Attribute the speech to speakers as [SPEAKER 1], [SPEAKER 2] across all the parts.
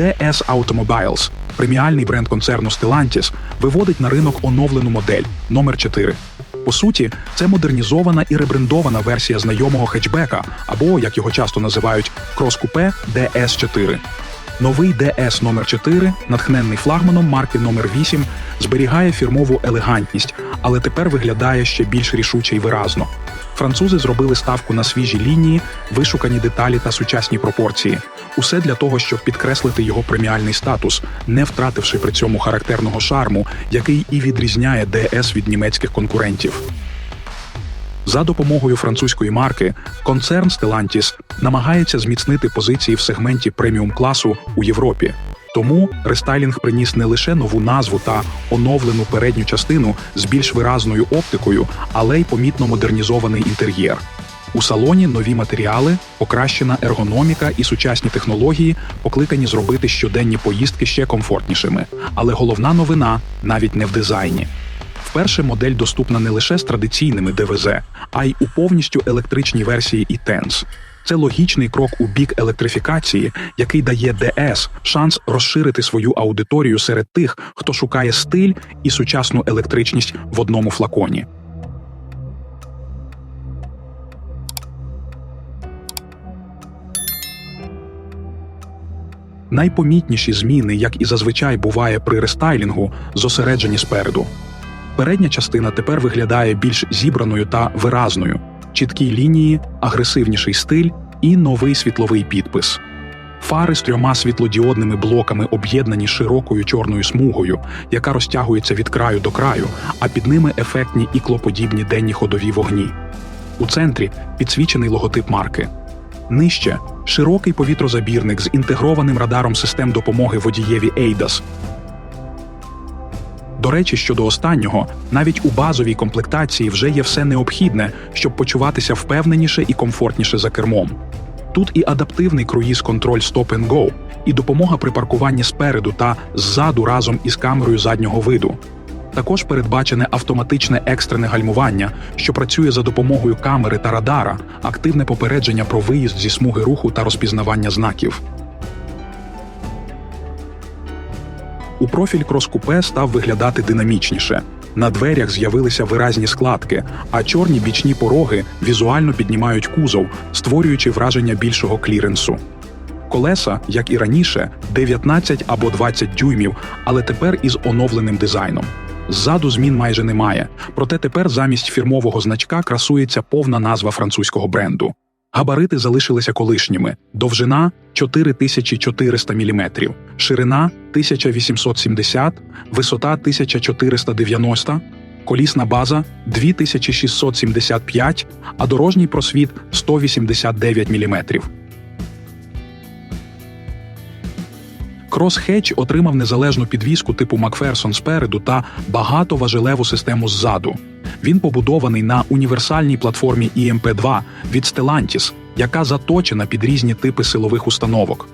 [SPEAKER 1] DS Automobiles, преміальний бренд концерну Stellantis, виводить на ринок оновлену модель номер 4 По суті, це модернізована і ребрендована версія знайомого хетчбека, або, як його часто називають, крос-купе DS4. Новий DS номер 4 натхнений флагманом марки номер 8 зберігає фірмову елегантність, але тепер виглядає ще більш рішуче й виразно. Французи зробили ставку на свіжі лінії, вишукані деталі та сучасні пропорції. Усе для того, щоб підкреслити його преміальний статус, не втративши при цьому характерного шарму, який і відрізняє DS від німецьких конкурентів. За допомогою французької марки концерн Stellantis намагається зміцнити позиції в сегменті преміум класу у Європі. Тому рестайлінг приніс не лише нову назву та оновлену передню частину з більш виразною оптикою, але й помітно модернізований інтер'єр. У салоні нові матеріали, покращена ергономіка і сучасні технології покликані зробити щоденні поїздки ще комфортнішими. Але головна новина навіть не в дизайні. Вперше модель доступна не лише з традиційними ДВЗ, а й у повністю електричній версії e-Tense. Це логічний крок у бік електрифікації, який дає ДС шанс розширити свою аудиторію серед тих, хто шукає стиль і сучасну електричність в одному флаконі. Найпомітніші зміни, як і зазвичай буває при рестайлінгу, зосереджені спереду. Передня частина тепер виглядає більш зібраною та виразною, чіткі лінії, агресивніший стиль і новий світловий підпис. Фари з трьома світлодіодними блоками об'єднані широкою чорною смугою, яка розтягується від краю до краю, а під ними ефектні іклоподібні денні ходові вогні. У центрі підсвічений логотип марки. Нижче широкий повітрозабірник з інтегрованим радаром систем допомоги водієві ADAS. До речі, щодо останнього, навіть у базовій комплектації вже є все необхідне, щоб почуватися впевненіше і комфортніше за кермом. Тут і адаптивний круїз-контроль Stop and Go, і допомога при паркуванні спереду та ззаду разом із камерою заднього виду. Також передбачене автоматичне екстрене гальмування, що працює за допомогою камери та радара, активне попередження про виїзд зі смуги руху та розпізнавання знаків. У профіль крос-купе став виглядати динамічніше. На дверях з'явилися виразні складки, а чорні бічні пороги візуально піднімають кузов, створюючи враження більшого кліренсу. Колеса, як і раніше, 19 або 20 дюймів, але тепер із оновленим дизайном. Ззаду змін майже немає, проте тепер замість фірмового значка красується повна назва французького бренду. Габарити залишилися колишніми: довжина 4400 мм, ширина 1870, висота 1490, колісна база 2675, а дорожній просвіт 189 мм. Кросхедж отримав незалежну підвіску типу Макферсон спереду та багатоважелеву систему ззаду. Він побудований на універсальній платформі EMP2 від Stellantis, яка заточена під різні типи силових установок.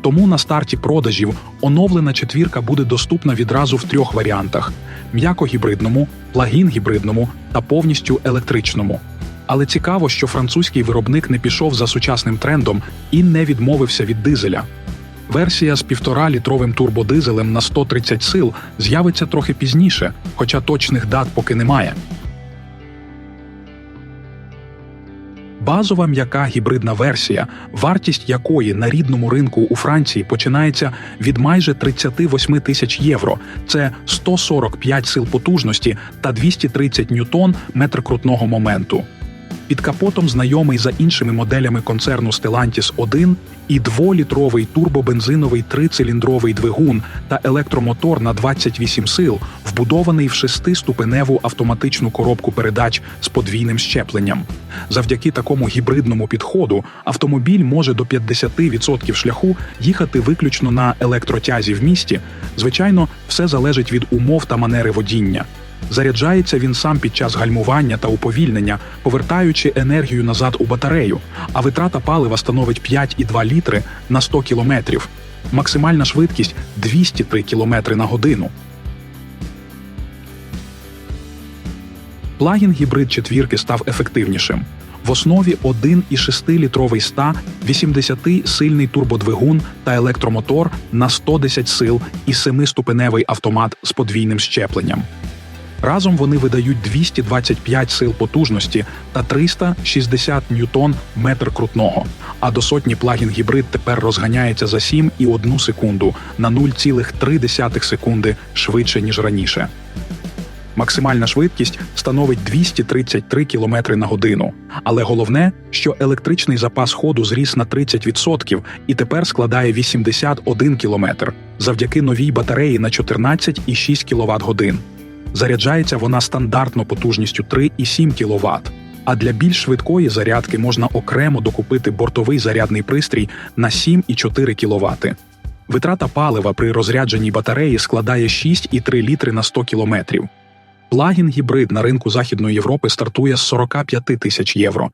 [SPEAKER 1] Тому на старті продажів оновлена четвірка буде доступна відразу в трьох варіантах: м'яко-гібридному, плагін-гібридному та повністю електричному. Але цікаво, що французький виробник не пішов за сучасним трендом і не відмовився від дизеля. Версія з 1,5-літровим турбодизелем на 130 сил з'явиться трохи пізніше, хоча точних дат поки немає. Базова м'яка гібридна версія, вартість якої на рідному ринку у Франції починається від майже 38 тисяч євро. Це 145 сил потужності та 230 ньютон метр крутного моменту. Під капотом знайомий за іншими моделями концерну Stellantis 1 і дволітровий турбобензиновий трициліндровий двигун та електромотор на 28 сил, вбудований в шестиступеневу автоматичну коробку передач з подвійним щепленням. Завдяки такому гібридному підходу автомобіль може до 50% шляху їхати виключно на електротязі в місті. Звичайно, все залежить від умов та манери водіння. Заряджається він сам під час гальмування та уповільнення, повертаючи енергію назад у батарею, а витрата палива становить 5,2 літри на 100 кілометрів. Максимальна швидкість 203 км на годину. Плагін гібрид четвірки став ефективнішим. В основі 1,6-літровий 180 сильний турбодвигун та електромотор на 110 сил і 7-ступеневий автомат з подвійним щепленням. Разом вони видають 225 сил потужності та 360 ньютон метр крутного. А до сотні плагін гібрид тепер розганяється за 7,1 секунду на 0,3 секунди швидше ніж раніше. Максимальна швидкість становить 233 км на годину. Але головне, що електричний запас ходу зріс на 30% і тепер складає 81 км завдяки новій батареї на 14,6 кВт годин. Заряджається вона стандартно потужністю 3,7 кВт. А для більш швидкої зарядки можна окремо докупити бортовий зарядний пристрій на 7,4 кВт. Витрата палива при розрядженій батареї складає 6,3 літри на 100 км. Плагін гібрид на ринку Західної Європи стартує з 45 тисяч євро.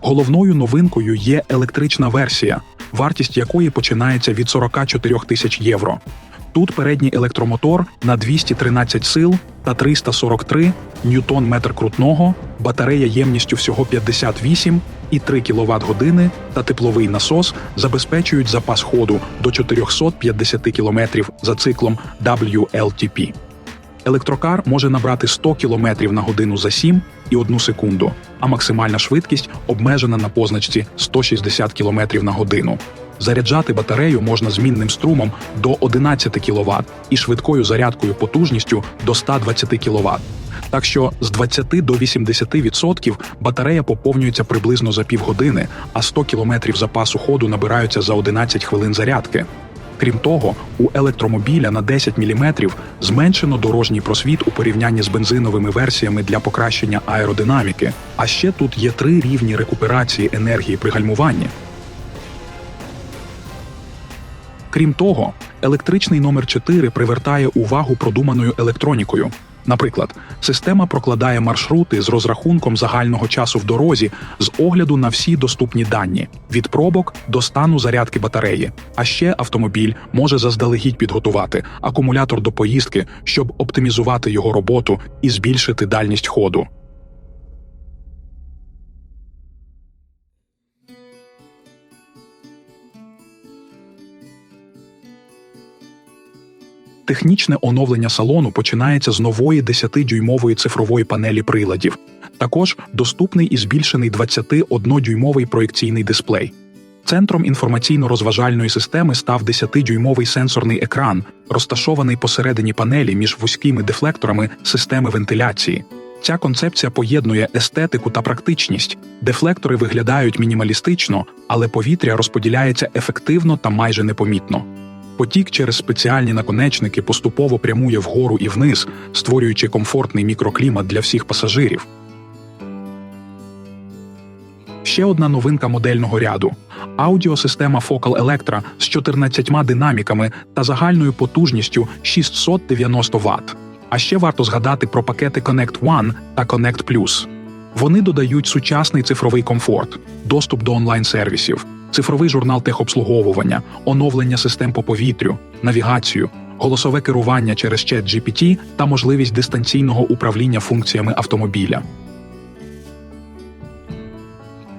[SPEAKER 1] Головною новинкою є електрична версія, вартість якої починається від 44 тисяч євро. Тут передній електромотор на 213 сил та 343 ньютон метр крутного, батарея ємністю всього 58 і 3 кВт години та тепловий насос забезпечують запас ходу до 450 км за циклом WLTP. Електрокар може набрати 100 км на годину за 7 і 1 секунду, а максимальна швидкість обмежена на позначці 160 км на годину. Заряджати батарею можна змінним струмом до 11 кВт і швидкою зарядкою потужністю до 120 кВт. Так що з 20 до 80% батарея поповнюється приблизно за півгодини, а 100 км запасу ходу набираються за 11 хвилин зарядки. Крім того, у електромобіля на 10 мм зменшено дорожній просвіт у порівнянні з бензиновими версіями для покращення аеродинаміки. А ще тут є три рівні рекуперації енергії при гальмуванні. Крім того, електричний номер 4 привертає увагу продуманою електронікою. Наприклад, система прокладає маршрути з розрахунком загального часу в дорозі з огляду на всі доступні дані від пробок до стану зарядки батареї. А ще автомобіль може заздалегідь підготувати акумулятор до поїздки, щоб оптимізувати його роботу і збільшити дальність ходу. Технічне оновлення салону починається з нової 10-дюймової цифрової панелі приладів. Також доступний і збільшений 21-дюймовий проєкційний дисплей. Центром інформаційно-розважальної системи став 10-дюймовий сенсорний екран, розташований посередині панелі між вузькими дефлекторами системи вентиляції. Ця концепція поєднує естетику та практичність. Дефлектори виглядають мінімалістично, але повітря розподіляється ефективно та майже непомітно. Потік через спеціальні наконечники поступово прямує вгору і вниз, створюючи комфортний мікроклімат для всіх пасажирів. Ще одна новинка модельного ряду аудіосистема Focal Electra з 14 динаміками та загальною потужністю 690 Вт. А ще варто згадати про пакети Connect One та Connect Plus. Вони додають сучасний цифровий комфорт, доступ до онлайн-сервісів, цифровий журнал техобслуговування, оновлення систем по повітрю, навігацію, голосове керування через чат GPT та можливість дистанційного управління функціями автомобіля.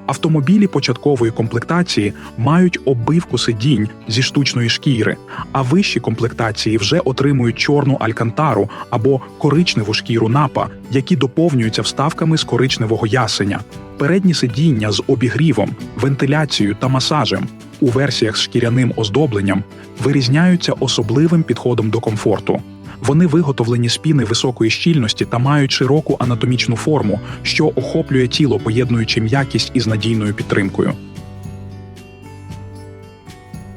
[SPEAKER 1] Автомобілі початкової комплектації мають оббивку сидінь зі штучної шкіри, а вищі комплектації вже отримують чорну алькантару або коричневу шкіру напа, які доповнюються вставками з коричневого ясеня, передні сидіння з обігрівом, вентиляцією та масажем у версіях з шкіряним оздобленням вирізняються особливим підходом до комфорту. Вони виготовлені з піни високої щільності та мають широку анатомічну форму, що охоплює тіло, поєднуючи м'якість із надійною підтримкою.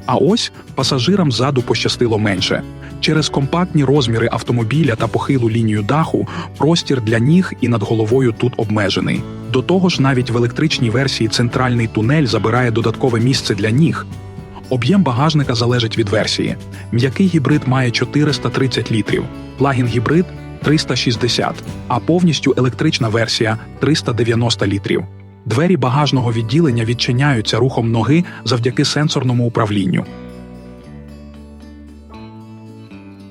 [SPEAKER 1] А ось пасажирам ззаду пощастило менше. Через компактні розміри автомобіля та похилу лінію даху простір для ніг і над головою тут обмежений. До того ж, навіть в електричній версії центральний тунель забирає додаткове місце для ніг. Об'єм багажника залежить від версії. М'який гібрид має 430 літрів, плагін гібрид 360, а повністю електрична версія 390 літрів. Двері багажного відділення відчиняються рухом ноги завдяки сенсорному управлінню.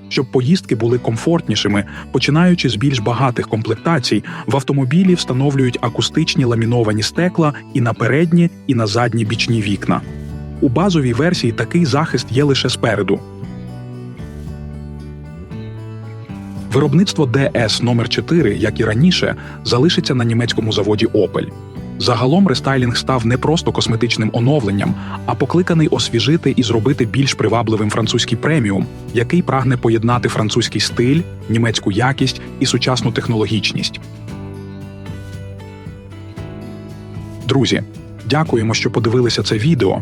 [SPEAKER 1] щоб поїздки були комфортнішими, починаючи з більш багатих комплектацій, в автомобілі встановлюють акустичні ламіновані стекла і на передні, і на задні бічні вікна. У базовій версії такий захист є лише спереду. Виробництво DS номер 4 як і раніше, залишиться на німецькому заводі Opel. Загалом рестайлінг став не просто косметичним оновленням, а покликаний освіжити і зробити більш привабливим французький преміум, який прагне поєднати французький стиль, німецьку якість і сучасну технологічність. Друзі, дякуємо, що подивилися це відео.